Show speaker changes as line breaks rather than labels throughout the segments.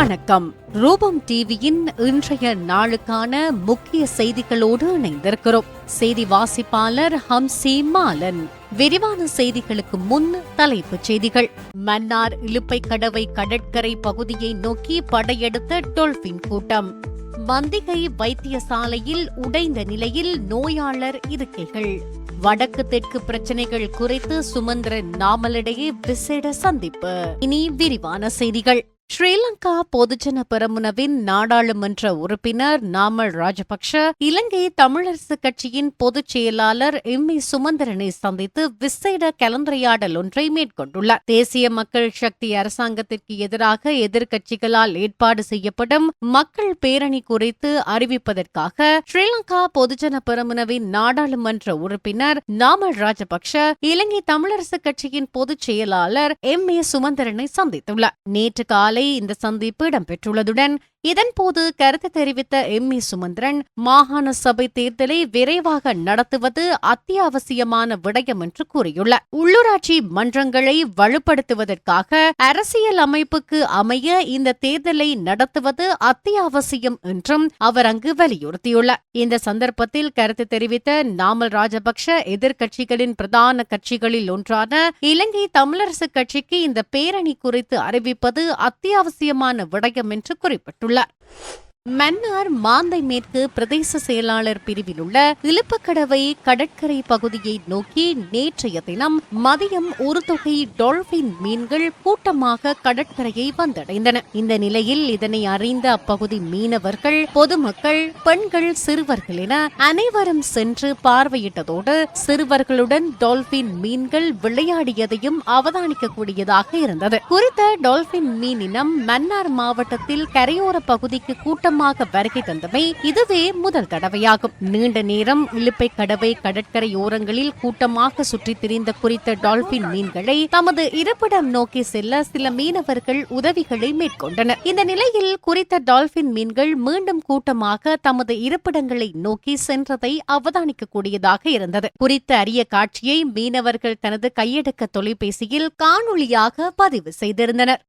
வணக்கம். ரூபம் டிவியின் இன்றைய நாளுக்கான முக்கிய செய்திகளோடு இணைந்திருக்கிறோம். செய்தி வாசிப்பாளர் ஹம்சி மாலன். விரிவான செய்திகளுக்கு முன் தலைப்புச் செய்திகள். மன்னார் இலுப்பை கடவை கடற்கரை பகுதியை நோக்கி படையெடுத்த டொல்பின் கூட்டம். வந்திகை வைத்தியசாலையில் உடைந்த நிலையில் நோயாளர் இருக்கைகள். வடக்கு தெற்கு பிரச்சனைகள் குறித்து சுமந்திரன் நாமலிடையே விசேட சந்திப்பு. இனி விரிவான செய்திகள். ஸ்ரீலங்கா பொதுஜன பெரமுனவின் நாடாளுமன்ற உறுப்பினர் நாமல் ராஜபக்ஷ இலங்கை தமிழரசு கட்சியின் பொதுச் செயலாளர் எம். ஏ சுமந்திரனை சந்தித்து விசேட கலந்துரையாடல் ஒன்றை மேற்கொண்டுள்ளார். தேசிய மக்கள் சக்தி அரசாங்கத்திற்கு எதிராக எதிர்க்கட்சிகளால் ஏற்பாடு செய்யப்படும் மக்கள் பேரணி குறித்து அறிவிப்பதற்காக ஸ்ரீலங்கா பொதுஜன பெரமுனவின் நாடாளுமன்ற உறுப்பினர் நாமல் ராஜபக்ஷ இலங்கை தமிழரசு கட்சியின் பொதுச் செயலாளர் எம். ஏ சுமந்திரனை சந்தித்துள்ளார். நேற்று காலை இந்த சந்திப்பு இடம்பெற்றுள்ளதுடன் இதன்போது கருத்து தெரிவித்த எம் ஏ சுமந்திரன் மாகாண சபை தேர்தலை விரைவாக நடத்துவது அத்தியாவசியமான விடயம் என்று கூறியுள்ளார். உள்ளூராட்சி மன்றங்களை வலுப்படுத்துவதற்காக அரசியல் அமைப்புக்கு அமைய இந்த தேர்தலை நடத்துவது அத்தியாவசியம் என்றும் அவர் அங்கு வலியுறுத்தியுள்ளார். இந்த சந்தர்ப்பத்தில் கருத்து தெரிவித்த நாமல் ராஜபக்ஷ எதிர்க்கட்சிகளின் பிரதான கட்சிகளில் ஒன்றான இலங்கை தமிழரசு கட்சிக்கு இந்த பேரணி குறித்து அறிவிப்பது அத்தியாவசியமான விடயம் என்று குறிப்பிட்டுள்ளார். 了。மன்னார் மாந்தை மேற்கு பிரதேச செயலாளர் பிரிவில் உள்ள இலுப்பக்கடவை கடற்கரை பகுதியை நோக்கி நேற்றைய தினம் மதியம் ஒரு தொகை டால்பின் மீன்கள் கூட்டமாக கடற்கரையை வந்தடைந்தன. இந்த நிலையில் இதனை அறிந்த அப்பகுதி மீனவர்கள் பொதுமக்கள் பெண்கள் சிறுவர்கள் என அனைவரும் சென்று பார்வையிட்டதோடு சிறுவர்களுடன் டால்பின் மீன்கள் விளையாடியதையும் அவதானிக்கக்கூடியதாக இருந்தது. குறித்த டால்பின் மீன் இனம் மன்னார் மாவட்டத்தில் கரையோர பகுதிக்கு கூட்டம் கூட்டமாக வருகை தந்தமை இதுவே முதல் தடவையாகும். நீண்ட நேரம் இழுப்பை கடவை கடற்கரையோரங்களில் கூட்டமாக சுற்றித் திரிந்த குறித்த டால்பின் மீன்களை தமது இருப்பிடம் நோக்கி செல்ல சில மீனவர்கள் உதவிகளை மேற்கொண்டனர். இந்த நிலையில் குறித்த டால்பின் மீன்கள் மீண்டும் கூட்டமாக தமது இருப்பிடங்களை நோக்கி சென்றதை அவதானிக்கக்கூடியதாக இருந்தது. குறித்த அரிய காட்சியை மீனவர்கள் தனது கையடக்க தொலைபேசியில் காணொளியாக பதிவு செய்திருந்தனர்.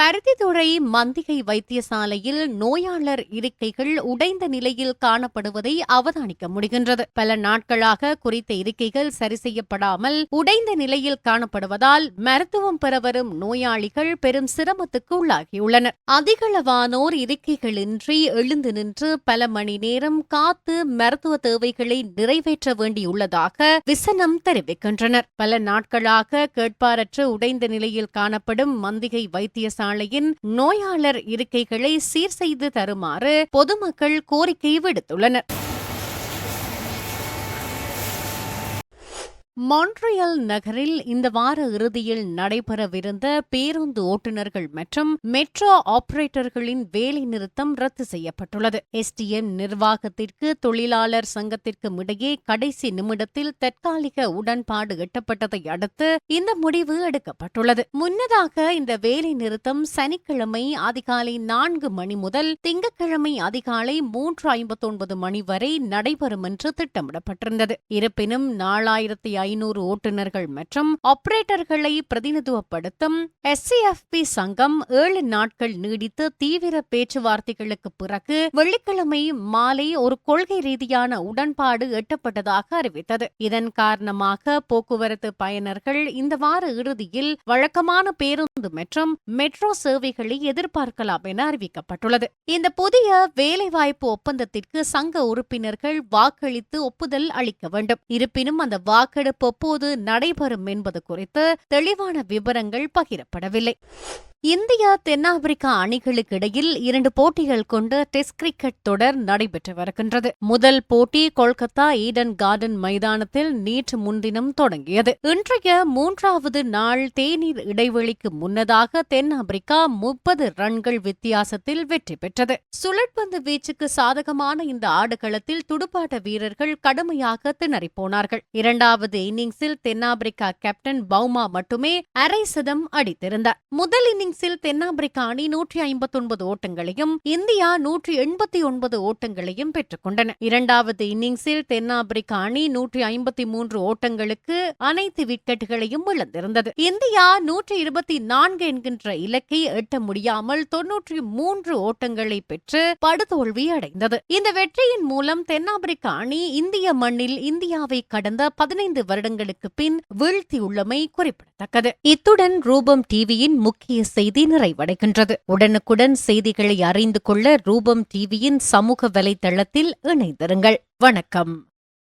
பருத்தித்துறை மந்திகை வைத்தியசாலையில் நோயாளர் இருக்கைகள் உடைந்த நிலையில் காணப்படுவதை அவதானிக்க முடிகின்றது. பல நாட்களாக குறித்த இருக்கைகள் சரி செய்யப்படாமல் உடைந்த நிலையில் காணப்படுவதால் மருத்துவம் பெற வரும் நோயாளிகள் பெரும் சிரமத்துக்கு உள்ளாகியுள்ளனர். அதிகளவானோர் இருக்கைகளின்றி எழுந்து நின்று பல மணி நேரம் காத்து மருத்துவ தேவைகளை நிறைவேற்ற வேண்டியுள்ளதாக விசனம் தெரிவிக்கின்றனர். பல நாட்களாக கேட்பாரற்று உடைந்த நிலையில் காணப்படும் மந்திகை வைத்தியசாலை சாலையின் நோயாளர் இருக்கைகளை சீர் செய்து தருமாறு பொதுமக்கள் கோரிக்கை விடுத்துள்ளனர். மான்ட்ரியல் நகரில் இந்த வார இறுதியில் நடைபெறவிருந்த பேருந்து ஓட்டுநர்கள் மற்றும் மெட்ரோ ஆபரேட்டர்களின் வேலை நிறுத்தம் ரத்து செய்யப்பட்டுள்ளது. எஸ்டிஎம் நிர்வாகத்திற்கு தொழிலாளர் சங்கத்திற்கும் இடையே கடைசி நிமிடத்தில் தற்காலிக உடன்பாடு எட்டப்பட்டதை அடுத்து இந்த முடிவு எடுக்கப்பட்டுள்ளது. முன்னதாக இந்த வேலை நிறுத்தம் சனிக்கிழமை அதிகாலை நான்கு மணி முதல் திங்கட்கிழமை அதிகாலை மூன்று ஐம்பத்தொன்பது மணி வரை நடைபெறும் என்று திட்டமிடப்பட்டிருந்தது. இருப்பினும் நாலாயிரத்தி ஐநூறு ஓட்டுநர்கள் மற்றும் ஆபரேட்டர்களை பிரதிநிதித்துவப்படுத்தும் எஸ்சிஎஃபி சங்கம் ஏழு நாட்கள் நீடித்து தீவிர பேச்சுவார்த்தைகளுக்கு பிறகு வெள்ளிக்கிழமை மாலை ஒரு கொள்கை ரீதியான உடன்பாடு எட்டப்பட்டதாக அறிவித்தது. இதன் காரணமாக போக்குவரத்து பயனர்கள் இந்த வார இறுதியில் வழக்கமான பேருந்து மற்றும் மெட்ரோ சேவைகளை எதிர்பார்க்கலாம் என அறிவிக்கப்பட்டுள்ளது. இந்த புதிய வேலைவாய்ப்பு ஒப்பந்தத்திற்கு சங்க உறுப்பினர்கள் வாக்களித்து ஒப்புதல் அளிக்க வேண்டும். இருப்பினும் அந்த வாக்கெடுப்பு எப்போது நடைபெறும் என்பது குறித்து தெளிவான விவரங்கள் பகிரப்படவில்லை. இந்தியா தென்னாப்பிரிக்கா அணிகளுக்கு இடையில் இரண்டு போட்டிகள் கொண்ட டெஸ்ட் கிரிக்கெட் தொடர் நடைபெற்று வருகின்றது. முதல் போட்டி கொல்கத்தா ஈடன் கார்டன் மைதானத்தில் நேற்று முன்தினம் தொடங்கியது. இன்றைய மூன்றாவது நாள் தேநீர் இடைவெளிக்கு முன்னதாக தென்னாப்பிரிக்கா முப்பது ரன்கள் வித்தியாசத்தில் வெற்றி பெற்றது. சுழற்பந்து வீச்சுக்கு சாதகமான இந்த ஆடுகளத்தில் துடுப்பாட்ட வீரர்கள் கடுமையாக திணறிப்போனார்கள். இரண்டாவது இன்னிங்ஸில் தென்னாப்பிரிக்கா கேப்டன் பவுமா மட்டுமே அரை சதம் அடித்திருந்தார். முதல் இன்னிங்ஸ் இன்னிங்ஸில் தென்னாப்பிரிக்க அணி நூற்றி ஐம்பத்தி ஒன்பது ஓட்டங்களையும் இந்தியா நூற்றி எண்பத்தி ஒன்பது ஓட்டங்களையும் பெற்றுக் கொண்டன இரண்டாவது இன்னிங்ஸில் தென்னாப்பிரிக்க அணி நூற்றி ஐம்பத்தி மூன்று ஓட்டங்களுக்கு அனைத்து விக்கெட்டுகளையும் இழந்திருந்தது. இந்தியா நூற்றி இருபத்தி நான்கு என்கின்ற இலக்கை எட்ட முடியாமல் தொன்னூற்றி மூன்று ஓட்டங்களை பெற்று படுதோல்வி அடைந்தது. இந்த வெற்றியின் மூலம் தென்னாப்பிரிக்க அணி இந்திய மண்ணில் இந்தியாவை கடந்த பதினைந்து வருடங்களுக்கு பின் வீழ்த்தியுள்ளமை குறிப்பிடத்தக்கது. இத்துடன் ரூபம் டிவியின் முக்கிய செய்தி நிறைவடைகின்றது. உடனுக்குடன் செய்திகளை அறிந்து கொள்ள ரூபம் டிவியின் சமூக வலைதளத்தில் இணைந்திருங்கள். வணக்கம்.